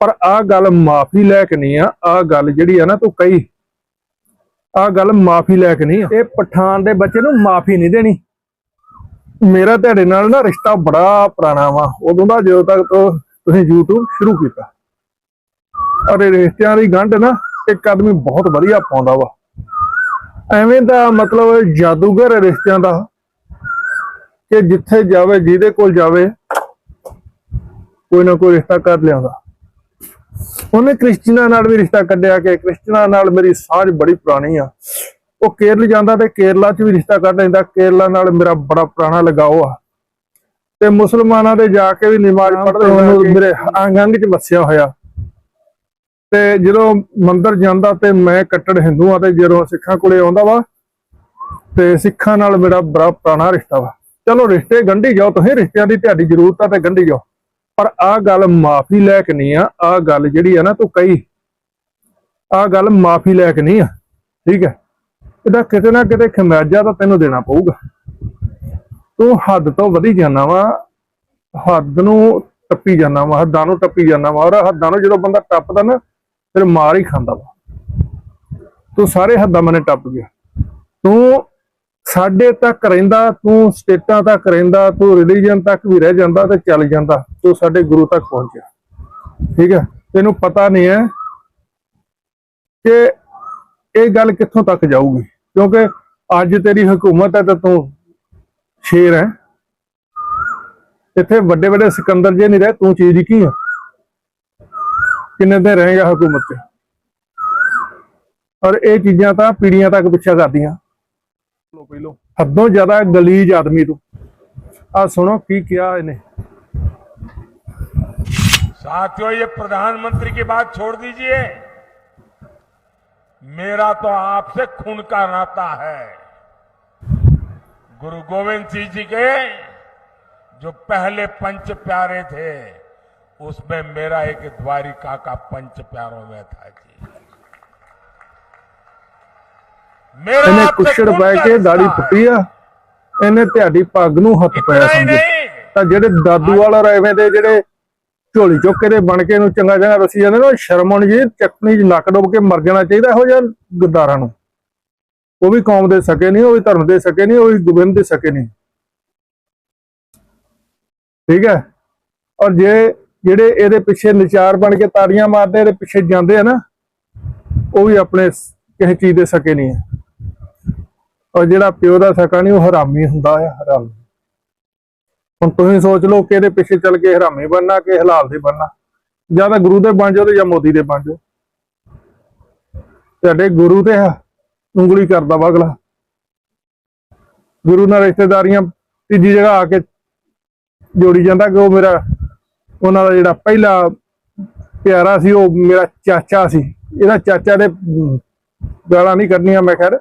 ਪਰ ਆ ਗੱਲ ਮਾਫੀ ਲੈ ਕੇ ਨਹੀਂ ਆ ਆ ਗੱਲ ਜਿਹੜੀ ਆ ਨਾ ਤੂੰ ਕਹੀ। ਆ ਗੱਲ ਮਾਫੀ ਲੈ ਕੇ ਨਹੀਂ ਆ। ਇਹ ਪਠਾਨ ਦੇ ਬੱਚੇ ਨੂੰ ਮਾਫੀ ਨਹੀਂ ਦੇਣੀ। ਮੇਰਾ ਤੁਹਾਡੇ ਨਾਲ ਨਾ ਰਿਸ਼ਤਾ ਬੜਾ ਪੁਰਾਣਾ ਵਾ। ਉਦੋਂ ਦਾ ਜਦੋਂ ਤੱਕ ਤੋਂ ਤੁਸੀਂ YouTube ਸ਼ੁਰੂ ਕੀਤਾ। ਅਰੇ ਰਿਸ਼ਤਿਆਂ ਦੀ ਗੰਢ ਨਾ ਇੱਕ ਆਦਮੀ ਬਹੁਤ ਵਧੀਆ ਪਾਉਂਦਾ ਵਾ। ਐਵੇਂ ਦਾ ਮਤਲਬ ਜਾਦੂਗਰ ਰਿਸ਼ਤਿਆਂ ਦਾ। ਕਿ ਜਿੱਥੇ ਜਾਵੇ ਜਿਹਦੇ ਕੋਲ ਜਾਵੇ ਕੋਈ ਨਾ ਕੋਈ ਰਿਸ਼ਤਾ ਕਰ ਲਿਆਉਂਦਾ। ਉਹਨੇ ਕ੍ਰਿਸਚੀਨਾ ਨਾਲ ਵੀ ਰਿਸ਼ਤਾ ਕੱਢਿਆ ਕਿ ਕ੍ਰਿਸਚੀਨਾ ਨਾਲ ਮੇਰੀ ਸਾਂਝ ਬੜੀ ਪੁਰਾਣੀ ਆ। ਉਹ ਕੇਰਲ ਜਾਂਦਾ ਤੇ ਕੇਰਲਾ 'ਚ ਵੀ ਰਿਸ਼ਤਾ ਕੱਢ ਲੈਂਦਾ। ਕੇਰਲਾ ਨਾਲ ਮੇਰਾ ਬੜਾ ਪੁਰਾਣਾ ਲਗਾਓ ਆ। ਤੇ ਮੁਸਲਮਾਨਾਂ ਦੇ ਜਾ ਕੇ ਵੀ ਨਮਾਜ਼ ਪੜ੍ਹਦੇ ਉਹਨੂੰ ਮੇਰੇ ਅੰਗ ਅੰਗ 'ਚ ਵਸਿਆ ਹੋਇਆ। ਤੇ ਜਦੋਂ ਮੰਦਰ ਜਾਂਦਾ ਤੇ ਮੈਂ ਕੱਟੜ ਹਿੰਦੂ ਆ ਤੇ ਜਦੋਂ ਸਿੱਖਾਂ ਕੋਲੇ ਆਉਂਦਾ ਵਾ ਤੇ ਸਿੱਖਾਂ ਨਾਲ ਮੇਰਾ ਬੜਾ ਪੁਰਾਣਾ ਰਿਸ਼ਤਾ ਵਾ। ਚਲੋ ਰਿਸ਼ਤੇ ਗੰਢੀ ਜਾਓ ਤੁਸੀਂ ਰਿਸ਼ਤਿਆਂ ਦੀ ਤੁਹਾਡੀ ਜ਼ਰੂਰਤ ਆ ਤੇ ਗੰਢੀ ਜਾਓ। ਪਰ ਆ ਗੱਲ ਮਾਫੀ ਲੈ ਕੇ ਨਹੀਂ ਆ ਆ ਗੱਲ ਜਿਹੜੀ ਆ ਨਾ ਤੂੰ ਕਹੀ ਆ ਗੱਲ ਮਾਫੀ ਲੈ ਕੇ ਨਹੀਂ ਆ, ਠੀਕ ਹੈ? ਇਹਦਾ ਕਿਤੇ ਨਾ ਕਿਤੇ ਖਮਿਆਜਾ ਤਾਂ ਤੈਨੂੰ ਦੇਣਾ ਪਊਗਾ। ਤੂੰ ਹੱਦ ਤੋਂ ਵਧੀ ਜਾਣਾ ਵਾ, ਹੱਦ ਨੂੰ ਟੱਪੀ ਜਾਣਾ ਵਾ, ਹੱਦਾਂ ਨੂੰ ਟੱਪੀ ਜਾਣਾ ਵਾ, ਔਰ ਹੱਦਾਂ ਨੂੰ ਜਦੋਂ ਬੰਦਾ ਟੱਪਦਾ ਨਾ, ਫਿਰ ਮਾਰ ਹੀ ਖਾਂਦਾ ਵਾ। ਤੂੰ ਸਾਰੇ ਹੱਦਾਂ ਮਨੇ ਟੱਪ ਗਿਆ। ਤੂੰ ਸਾਡੇ ਤੱਕ ਰਹਿੰਦਾ, ਤੂੰ ਸਟੇਟਾਂ ਤੱਕ ਰਹਿੰਦਾ, ਤੂੰ ਰਿਲੀਜੀਅਨ ਤੱਕ ਵੀ ਰਹਿ ਜਾਂਦਾ ਤੇ ਚੱਲ ਜਾਂਦਾ, ਤੂੰ ਸਾਡੇ ਗੁਰੂ ਤੱਕ ਪਹੁੰਚਿਆ ਠੀਕ ਹੈ? ਤੈਨੂੰ ਪਤਾ ਨਹੀਂ ਹੈ ਕਿ ਇਹ ਗੱਲ ਕਿੱਥੋਂ ਤੱਕ ਜਾਊਗੀ, ਕਿਉਂਕਿ ਅੱਜ ਤੇਰੀ ਹਕੂਮਤ ਹੈ ਤਾਂ ਤੂੰ ਸ਼ੇਰ ਹੈ। ਇੱਥੇ ਵੱਡੇ ਵੱਡੇ ਸਿਕੰਦਰ ਜੇ ਨਹੀਂ ਰਹੇ, ਤੂੰ ਚੀਜ਼ ਕੀ ਆ ਕਿੰਨੇ ਦਿਨ ਰਹੇਗਾ ਹਕੂਮਤ 'ਚ ਔਰ ਇਹ ਚੀਜ਼ਾਂ ਤਾਂ ਪੀੜੀਆਂ ਤੱਕ ਪਿੱਛਾ ਕਰਦੀਆਂ। ਲੋ ਪਹਿਲੋ ਹੱਦੋਂ ਜ਼ਿਆਦਾ ਗਲੀਜ ਆਦਮੀ ਤੂੰ ਆ ਸੁਣੋ ਕੀ ਕਿਹਾ ਇਹਨੇ साथियों ये प्रधानमंत्री की बात छोड़ दीजिए मेरा तो आपसे खून का नाता है गुरु गोविंद सिंह जी के जो पहले पंच प्यारे थे उसमें मेरा एक द्वारिका का पंच प्यारों में था जी ਇਹਨੇ ਕੁਛੜ ਬੈ ਕੇ ਦਾੜੀ ਪੁੱਟੀ ਆ। ਇਹਨੇ ਤੁਹਾਡੀ ਪੱਗ ਨੂੰ ਹੱਥ ਪਾਇਆ ਸਮਝੋ। ਤਾਂ ਜਿਹੜੇ ਦਾਦੂ ਵਾਲਾ ਰੈਵੇਂ ਦੇ ਜਿਹੜੇ ਝੋਲੀ ਚੁੱਕ ਦੇ ਬਣ ਕੇ ਨੂੰ ਚੰਗਾ ਚੰਗਾ ਰਸੀ ਜਾਂਦੇ ਨਾ ਸ਼ਰਮ ਆਉਣੀ ਜੀ ਚੱਕਣੀ ਚ ਨੱਕ ਡੋਬ ਕੇ ਮਰ ਜਾਣਾ ਚਾਹੀਦਾ ਇਹੋ ਜਿਹਾ ਗਦਾਰਾਂ ਨੂੰ। ਉਹ ਵੀ ਕੌਮ ਦੇ ਸਕੇ ਨਹੀਂ ਉਹ ਵੀ ਧਰਮ ਦੇ ਸਕੇ ਨਹੀਂ ਉਹ ਵੀ ਗੁਬਨ ਦੇ ਸਕੇ ਨਹੀਂ। ਠੀਕ ਹੈ? ਔਰ ਜੇ ਜਿਹੜੇ ਇਹਦੇ ਪਿੱਛੇ ਨਿਚਾਰ ਬਣ ਕੇ ਤਾੜੀਆਂ ਮਾਰਦੇ ਇਹਦੇ ਪਿੱਛੇ ਜਾਂਦੇ ਆ ਨਾ ਉਹ ਵੀ ਆਪਣੇ ਕਿਸੇ ਚੀਜ਼ ਦੇ ਸਕੇ ਨਹੀਂ ਹੈ ਔਰ ਜਿਹੜਾ ਪਿਓ ਦਾ ਸਕਾ ਨਹੀਂ ਉਹ ਹਰਾਮੀ ਹੁੰਦਾ ਆ ਹਰਾਮੀ। ਹੁਣ ਤੁਸੀਂ ਸੋਚ ਲਓ ਕਿ ਇਹਦੇ ਪਿੱਛੇ ਚੱਲ ਕੇ ਹਰਾਮੀ ਬਣਨਾ ਕਿ ਹਲਾਲ ਦੇ ਬਣਨਾ। ਜਾਂ ਤਾਂ ਗੁਰੂ ਦੇ ਬਣ ਜਾਓ ਤੇ ਜਾਂ ਮੋਦੀ ਦੇ ਬਣ ਜਾਓ। ਤੁਹਾਡੇ ਗੁਰੂ ਤੇ ਆ, ਉਂਗਲੀ ਕਰਦਾ ਵਾ ਅਗਲਾ। ਗੁਰੂ ਨਾਲ ਰਿਸ਼ਤੇਦਾਰੀਆਂ ਤੀਜੀ ਜਗ੍ਹਾ ਆ ਕੇ ਜੋੜੀ ਜਾਂਦਾ ਕਿ ਉਹ ਮੇਰਾ ਉਹਨਾਂ ਦਾ ਜਿਹੜਾ ਪਹਿਲਾ ਪਿਆਰਾ ਸੀ ਉਹ ਮੇਰਾ ਚਾਚਾ ਸੀ। ਇਹਦਾ ਚਾਚਾ ਦੇ ਗਾਲਾਂ ਨਹੀਂ ਕੱਢਣੀਆਂ ਮੈਂ ਖੈਰ।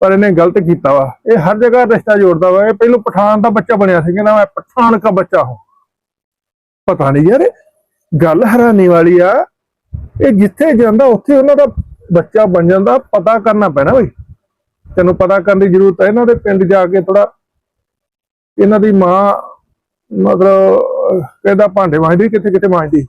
ਪਰ ਇਹਨੇ ਗਲਤ ਕੀਤਾ ਵਾ। ਇਹ ਹਰ ਜਗ੍ਹਾ ਰਿਸ਼ਤਾ ਜੋੜਦਾ ਵਾ। ਇਹ ਪਹਿਲੋਂ ਪਠਾਨ ਦਾ ਬੱਚਾ ਬਣਿਆ ਸੀ, ਕਹਿੰਦਾ ਮੈਂ ਪਠਾਨ ਦਾ ਬੱਚਾ ਹਾਂ। ਪਤਾ ਨਹੀਂ ਯਾਰ ਗੱਲ ਹੈਰਾਨੀ ਵਾਲੀ ਆ। ਇਹ ਜਿੱਥੇ ਜਾਂਦਾ, ਉੱਥੇ ਉਹਨਾਂ ਦਾ ਬੱਚਾ ਬਣ ਜਾਂਦਾ। ਪਤਾ ਕਰਨਾ ਪੈਣਾ ਬਈ। ਤੈਨੂੰ ਪਤਾ ਕਰਨ ਦੀ ਜ਼ਰੂਰਤ ਹੈ ਇਹਨਾਂ ਦੇ ਪਿੰਡ ਜਾ ਕੇ ਥੋੜਾ ਇਹਨਾਂ ਦੀ ਮਾਂ, ਮਤਲਬ ਕਹਿੰਦਾ ਭਾਂਡੇ ਮਾਂਜਦੀ ਕਿੱਥੇ ਕਿੱਥੇ ਮਾਂਜਦੀ।